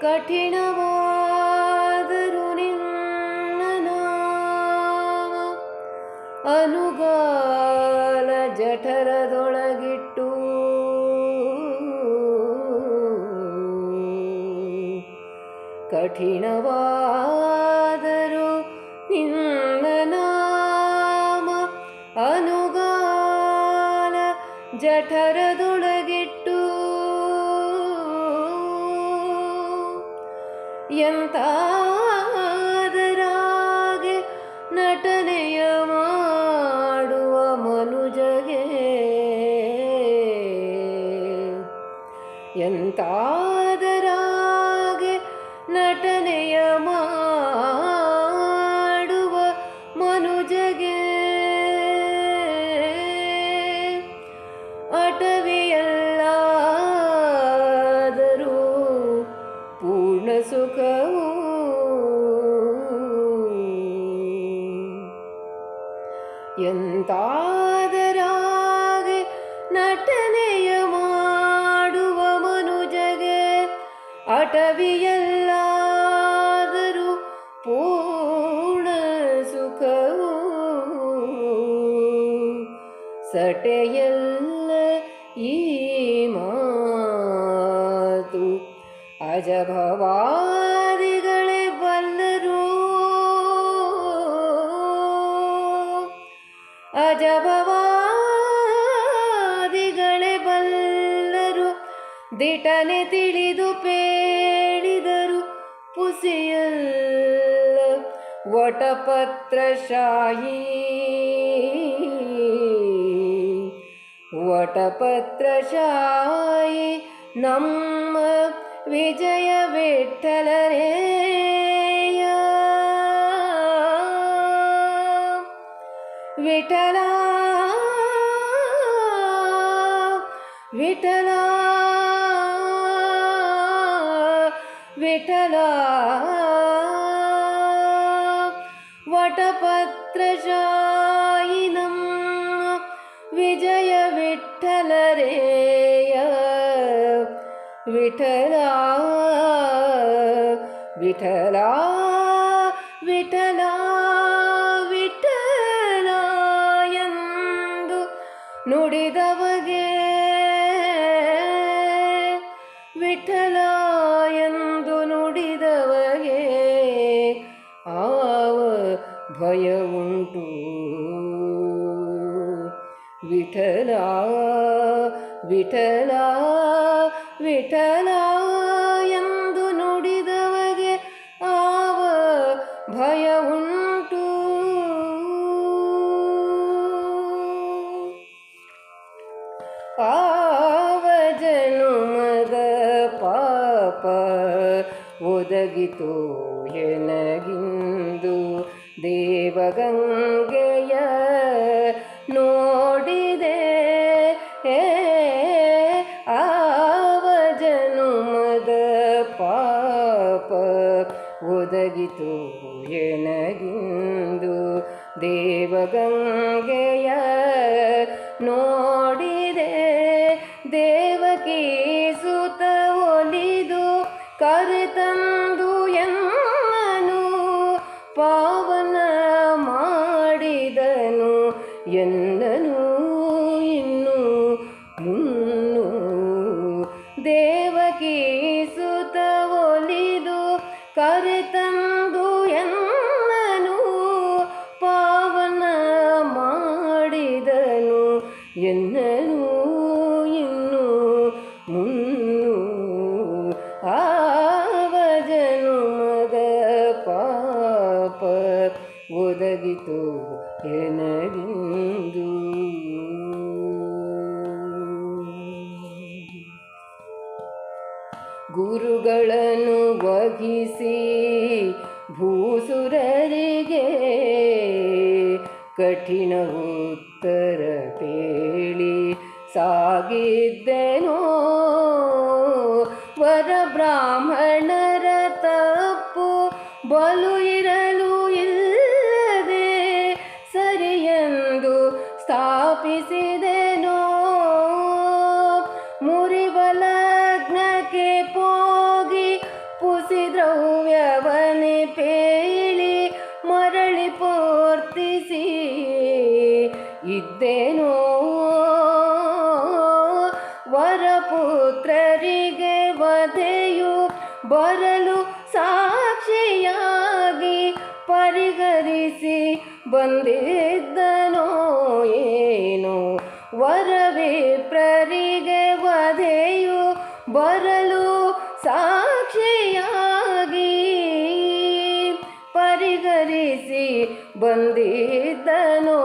ಕಠಿಣವಾದರು ನಿನ್ನ ನಾಮ ಅನುಗಾಲ ಜಠರದೊಳಗಿಟ್ಟು. ಕಠಿಣವಾದರು ನಿನ್ನ ನಾಮ ಅನುಗಾಲ ಜಠರದೊಳಗಿಟ್ಟು ಎಂತಾದರಾಗೆ ನಟನೆಯ ಮಾಡುವ ಮನುಜಗೆ. ಅಟವಿಯಲ್ಲಾದರೂ ಪೂರ್ಣ ಸುಖವು ಎಂತಾದರಾಗೆ ಸಟೆಯಲ್ಲ ಈ ಮಾತು. ಅಜಭವಾದಿಗಳೇ ಬಲ್ಲರು ಅಜಭವಾದಿಗಳೇ ಬಲ್ಲರು ದಿಟನೆ ತಿಳಿದು ಪೇಳಿದರು ಪುಸಿಯಲ್ಲ. ವಟಪತ್ರಶಾಹಿ ವಟಪತ್ರಶಾಹಿ ನಮ್ಮ ವಿಜಯ ವಿಠಲರೇಯ ವಿಠಲ ವಿಠಲ ವಿಠಲ ವಟಪತ್ರಶಾಯಿ ವಿಠಲ ವಿಠಲ ವಿಠಲ ವಿಠಲ ಎಂದು ನುಡಿದವಗೆ ವಿಠಲ ಎಂದು ನುಡಿದವಗೆ ಆವ ಭಯ ಉಂಟು ವಿಠಲ ವಿಠಲ ವಿಠಲ ಎಂದು ನುಡಿದವಗೆ ಆವ ಭಯ ಉಂಟು. ಆವ ಜನುಮದ ಪಾಪ ಒದಗಿತು ಎನಗಿಂದು ದೇವಗಂಗೆಯ ನೋಡಿದೆ ಒದಗಿತು ಎನಗಿಂದು ದೇವಗಂಗೆಯ ನೋಡಿದೆ ದೇವಕಿ ಒದಗಿತು ಎನಗಿಂದು ಗುರುಗಳನ್ನು ವಹಿಸಿ ಭೂಸುರರಿಗೆ ಕಠಿಣ ಉತ್ತರ ಕೇಳಿ ಸಾಗಿದ್ದೆನೋ ಸ್ಥಾಪಿಸಿದೆನೋ. ಮುರಿಬಲಗ್ನಕ್ಕೆ ಪೋಗಿ ಪುಸಿದ್ರವ್ಯವನೆ ದ್ರವ್ಯವನೆ ಪೇಳಿ ಮರಳಿ ಪೂರ್ತಿಸಿ ಇದ್ದೇನು. ವರಪುತ್ರರಿಗೆ ವಧೆಯು ಬರಲು ಸಾಕ್ಷಿಯಾಗಿ ಪರಿಗರಿಸಿ ಬಂದಿದ್ದ ವರವಿಪ್ರರಿಗೆ ವಧೆಯು ಬರಲು ಸಾಕ್ಷಿಯಾಗಿ ಪರಿಗರಿಸಿ ಬಂದಿದ್ದನೋ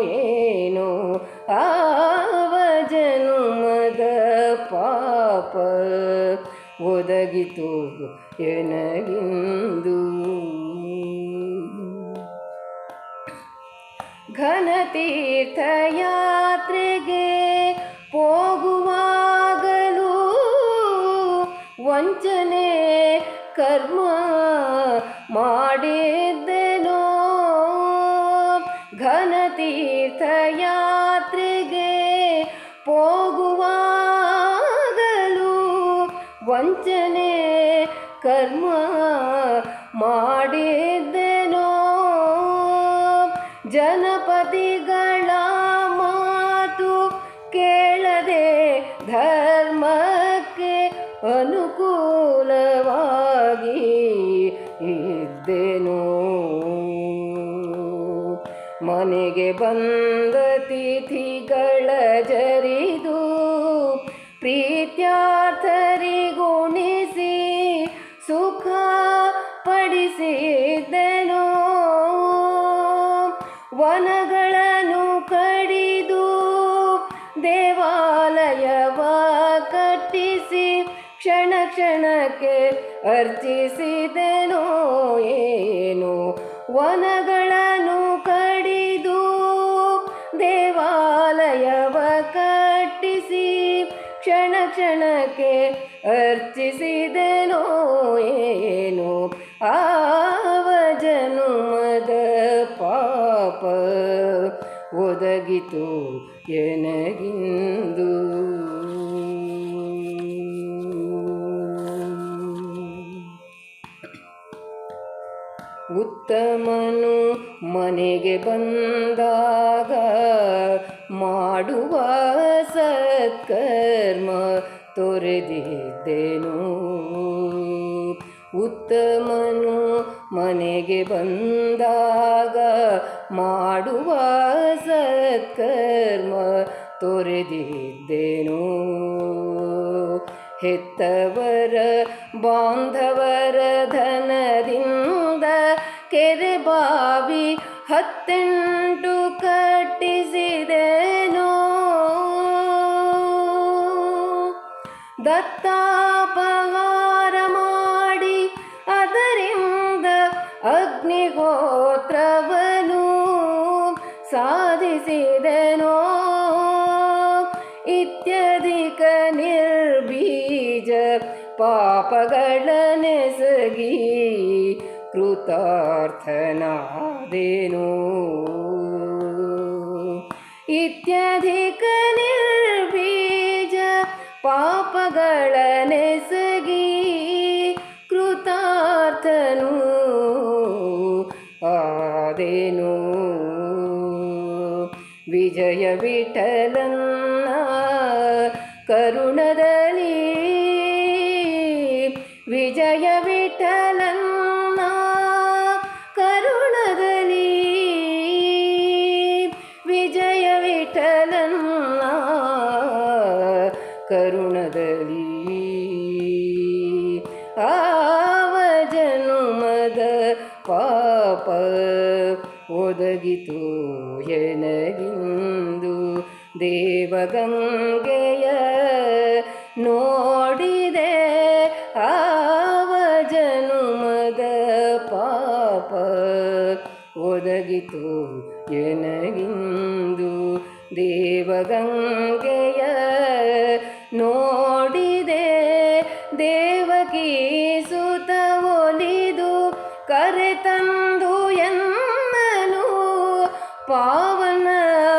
ಏನು ಆವ ಜನುಮದ ಪಾಪ ಒದಗಿತು ಎನಗಿಂದು. ಘನತೀರ್ಥಯಾತ್ರೆಗೆ ಹೋಗುವಾಗಲೂ ವಂಚನೆ ಕರ್ಮ ಮಾಡಿದ್ದೆನೋ? ಘನತೀರ್ಥಯಾತ್ರೆಗೆ ಹೋಗುವಾಗಲೂ ವಂಚನೆ ಕರ್ಮ ಮಾಡಿದ್ದೆನೋ ಜನಪದಿಗಳ ಮಾತು ಕೇಳದೆ ಧರ್ಮಕ್ಕೆ ಅನುಕೂಲವಾಗಿ ಇದ್ದೇನು. ಮನೆಗೆ ಬಂದ ತಿಥಿಗಳ ಜರಿದು ಕಡಿದು ದೇವಾಲಯವ ಕಟ್ಟಿಸಿ ಕ್ಷಣ ಕ್ಷಣಕ್ಕೆ ಅರ್ಚಿಸಿದೆನೋ ಏನು? ವನಗಳನ್ನು ಕಡಿದು ದೇವಾಲಯವ ಕಟ್ಟಿಸಿ ಕ್ಷಣ ಕ್ಷಣಕ್ಕೆ ಅರ್ಚಿಸಿದೆನೋ ಏನು? ಆವ ಜನುಮದ ಪಾಪ ಒದಗಿತು ಎನಗಿಂದು. ಉತ್ತಮನು ಮನೆಗೆ ಬಂದಾಗ ಮಾಡುವ ಸತ್ಕರ್ಮ ತೊರೆದಿದ್ದೇನು. ಉತ್ತಮನು ಮನೆಗೆ ಬಂದಾಗ ಮಾಡುವ ಸತ್ಕರ್ಮ ತೊರೆದಿದ್ದೇನು? ಹೆತ್ತವರ ಬಾಂಧವರ ಧನದಿಂದ ಕೆರೆ ಬಾವಿ ಹತ್ತೆಂಟು ಕಟ್ಟಿಸಿದೆನೋ? ದತ್ತಾಪಹಾರ ಪಾಪಗಳನೆಸಗಿ ಕೃತಾರ್ಥನಾದೇನು. ಇತ್ಯಧಿಕ ನಿರ್ಬೀಜ ಪಾಪಗಳನೆಸಗಿ ಕೃತಾರ್ಥನು ಆದೇನು. ವಿಜಯ ವಿಠಲನ್ನ ಕರುಣದಲ್ಲಿ ಕರುಣದಲ್ಲಿ. ಆವ ಜನುಮದ ಪಾಪ ಒದಗಿತು ಎನಗಿಂದು ದೇವಗಂಗೆಯ ನೋಡಿದೆ ಆವ ಜನುಮದ ಪಾಪ ಒದಗಿತು ಎನಗಿಂದು ದೇವಗಂಗೆಯ ಪಾವನ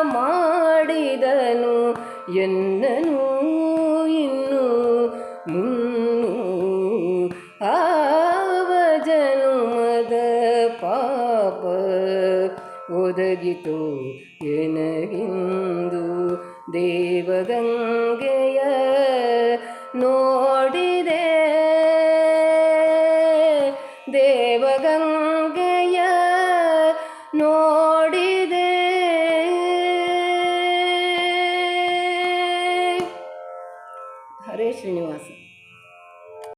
ಮಾಡಿದನು. ಎನ್ನನು ಇನ್ನು ಮುನ್ನು. ಆವಜನು ಮದ ಪಾಪ ಒದಗಿತು ಎನಗಿಂದು ದೇವಗಂಗೆಯ ನೋ